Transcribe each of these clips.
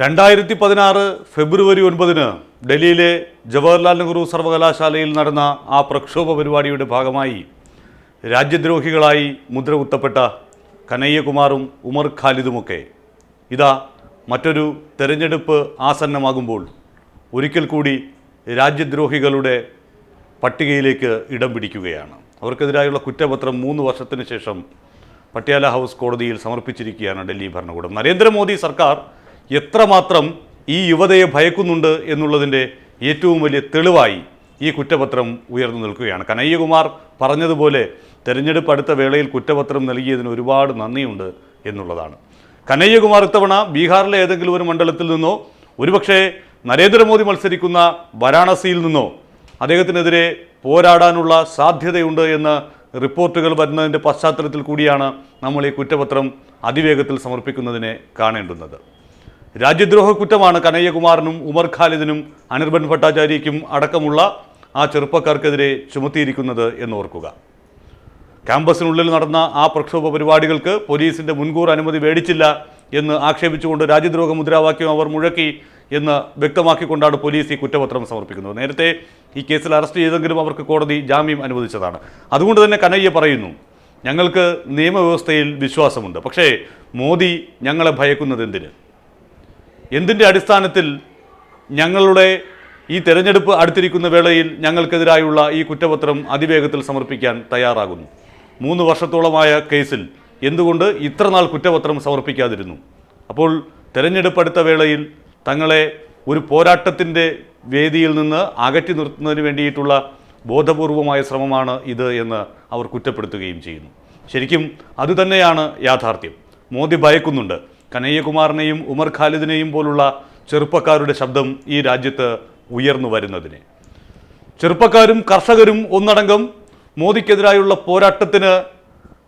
രണ്ടായിരത്തി പതിനാറ് ഫെബ്രുവരി ഒൻപതിന് ഡൽഹിയിലെ ജവഹർലാൽ നെഹ്റു സർവകലാശാലയിൽ നടന്ന ആ പ്രക്ഷോഭ പരിപാടിയുടെ ഭാഗമായി രാജ്യദ്രോഹികളായി മുദ്ര കുത്തപ്പെട്ട കനയ്യകുമാറും ഉമർ ഖാലിദുമൊക്കെ. ഇതാ മറ്റൊരു തെരഞ്ഞെടുപ്പ് ആസന്നമാകുമ്പോൾ ഒരിക്കൽ കൂടി രാജ്യദ്രോഹികളുടെ പട്ടികയിലേക്ക് ഇടം പിടിക്കുകയാണ്. അവർക്കെതിരായുള്ള കുറ്റപത്രം മൂന്ന് വർഷത്തിന് ശേഷം പട്യാല ഹൗസ് കോടതിയിൽ സമർപ്പിച്ചിരിക്കുകയാണ് ഡൽഹി ഭരണകൂടം. നരേന്ദ്രമോദി സർക്കാർ എത്രമാത്രം ഈ യുവതയെ ഭയക്കുന്നുണ്ട് എന്നുള്ളതിന്റെ ഏറ്റവും വലിയ തെളിവായി ഈ കുറ്റപത്രം ഉയർന്നു നിൽക്കുകയാണ്. കനയ്യകുമാർ പറഞ്ഞതുപോലെ തെരഞ്ഞെടുപ്പ് അടുത്ത വേളയിൽ കുറ്റപത്രം നൽകിയതിന് ഒരുപാട് നന്ദിയുണ്ട് എന്നുള്ളതാണ്. കനയ്യകുമാർ ഇത്തവണ ബീഹാറിലെ ഏതെങ്കിലും ഒരു മണ്ഡലത്തിൽ നിന്നോ ഒരുപക്ഷെ നരേന്ദ്രമോദി മത്സരിക്കുന്ന വാരാണസിയിൽ നിന്നോ അദ്ദേഹത്തിനെതിരെ പോരാടാനുള്ള സാധ്യതയുണ്ട് എന്ന് റിപ്പോർട്ടുകൾ വരുന്നതിന്റെ പശ്ചാത്തലത്തിൽ കൂടിയാണ് നമ്മൾ ഈ കുറ്റപത്രം അതിവേഗത്തിൽ സമർപ്പിക്കുന്നതിനെ കാണേണ്ടുന്നത്. രാജ്യദ്രോഹ കുറ്റമാണ് കനയ്യകുമാറിനും ഉമർ ഖാലിദിനും അനിർബൻ ഭട്ടാചാര്യയ്ക്കും അടക്കമുള്ള ആ ചെറുപ്പക്കാർക്കെതിരെ ചുമത്തിയിരിക്കുന്നത് എന്നോർക്കുക. ക്യാമ്പസിനുള്ളിൽ നടന്ന ആ പ്രക്ഷോഭ പരിപാടികൾക്ക് പോലീസിന്റെ മുൻകൂർ അനുമതി മേടിച്ചില്ല എന്ന് ആക്ഷേപിച്ചുകൊണ്ട് രാജ്യദ്രോഹ മുദ്രാവാക്യം അവർ മുഴക്കി എന്ന് വ്യക്തമാക്കിക്കൊണ്ടാണ് പോലീസ് ഈ കുറ്റപത്രം സമർപ്പിക്കുന്നത്. നേരത്തെ ഈ കേസിൽ അറസ്റ്റ് ചെയ്തെങ്കിലും അവർക്ക് കോടതി ജാമ്യം അനുവദിച്ചതാണ്. അതുകൊണ്ട് തന്നെ കനയ്യ പറയുന്നു ഞങ്ങൾക്ക് നിയമവ്യവസ്ഥയിൽ വിശ്വാസമുണ്ട്. പക്ഷേ മോദി ഞങ്ങളെ ഭയക്കുന്നത് എന്തിന് എന്തിന്റെ അടിസ്ഥാനത്തിൽ ഞങ്ങളുടെ ഈ തെരഞ്ഞെടുപ്പ് അടുത്തിരിക്കുന്ന വേളയിൽ ഞങ്ങൾക്കെതിരായുള്ള ഈ കുറ്റപത്രം അതിവേഗത്തിൽ സമർപ്പിക്കാൻ തയ്യാറാകുന്നു. മൂന്ന് വർഷത്തോളമായ കേസിൽ എന്തുകൊണ്ട് ഇത്ര നാൾ കുറ്റപത്രം സമർപ്പിക്കാതിരുന്നു? അപ്പോൾ തെരഞ്ഞെടുപ്പ് അടുത്ത വേളയിൽ തങ്ങളെ ഒരു പോരാട്ടത്തിന്റെ വേദിയിൽ നിന്ന് അകറ്റി നിർത്തുന്നതിന് വേണ്ടിയിട്ടുള്ള ബോധപൂർവമായ ശ്രമമാണ് ഇത് എന്ന് അവർ കുറ്റപ്പെടുത്തുകയും ചെയ്യുന്നു. ശരിക്കും അതുതന്നെയാണ് യാഥാർത്ഥ്യം. മോദി ഭയക്കുന്നുണ്ട്. കനയ്യകുമാറിനെയും ഉമർ ഖാലിദിനെയും പോലുള്ള ചെറുപ്പക്കാരുടെ ശബ്ദം ഈ രാജ്യത്ത് ഉയർന്നു വരുന്നതിന്. ചെറുപ്പക്കാരും കർഷകരും ഒന്നടങ്കം മോദിക്കെതിരായുള്ള പോരാട്ടത്തിന്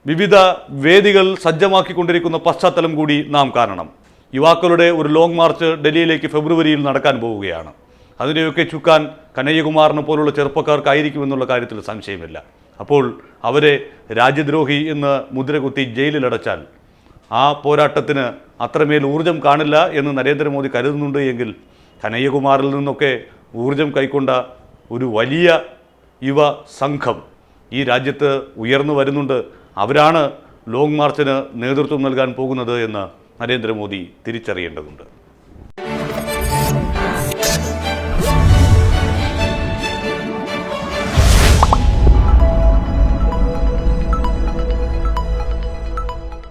വിവിധ വേദികൾ സജ്ജമാക്കിക്കൊണ്ടിരിക്കുന്ന പശ്ചാത്തലം കൂടി നാം കാണണം. യുവാക്കളുടെ ഒരു ലോങ് മാർച്ച് ഡൽഹിയിലേക്ക് ഫെബ്രുവരിയിൽ നടക്കാൻ പോവുകയാണ്. അതിനെയൊക്കെ ചുക്കാൻ കനയ്യകുമാറിനെ പോലുള്ള ചെറുപ്പക്കാർക്കായിരിക്കുമെന്നുള്ള കാര്യത്തിൽ സംശയമില്ല. അപ്പോൾ അവരെ രാജ്യദ്രോഹി എന്ന് മുദ്രകുത്തി ജയിലിലടച്ചാൽ ആ പോരാട്ടത്തിന് അത്രമേൽ ഊർജം കാണില്ല എന്ന് നരേന്ദ്രമോദി കരുതുന്നുണ്ട് എങ്കിൽ കനയ്യകുമാറിൽ നിന്നൊക്കെ ഊർജം കൈക്കൊണ്ട ഒരു വലിയ യുവ സംഘം ഈ രാജ്യത്ത് ഉയർന്നു വരുന്നുണ്ട്. അവരാണ് ലോങ് മാർച്ചിന് നേതൃത്വം നൽകാൻ പോകുന്നത് എന്ന് നരേന്ദ്രമോദി തിരിച്ചറിയേണ്ടതുണ്ട്.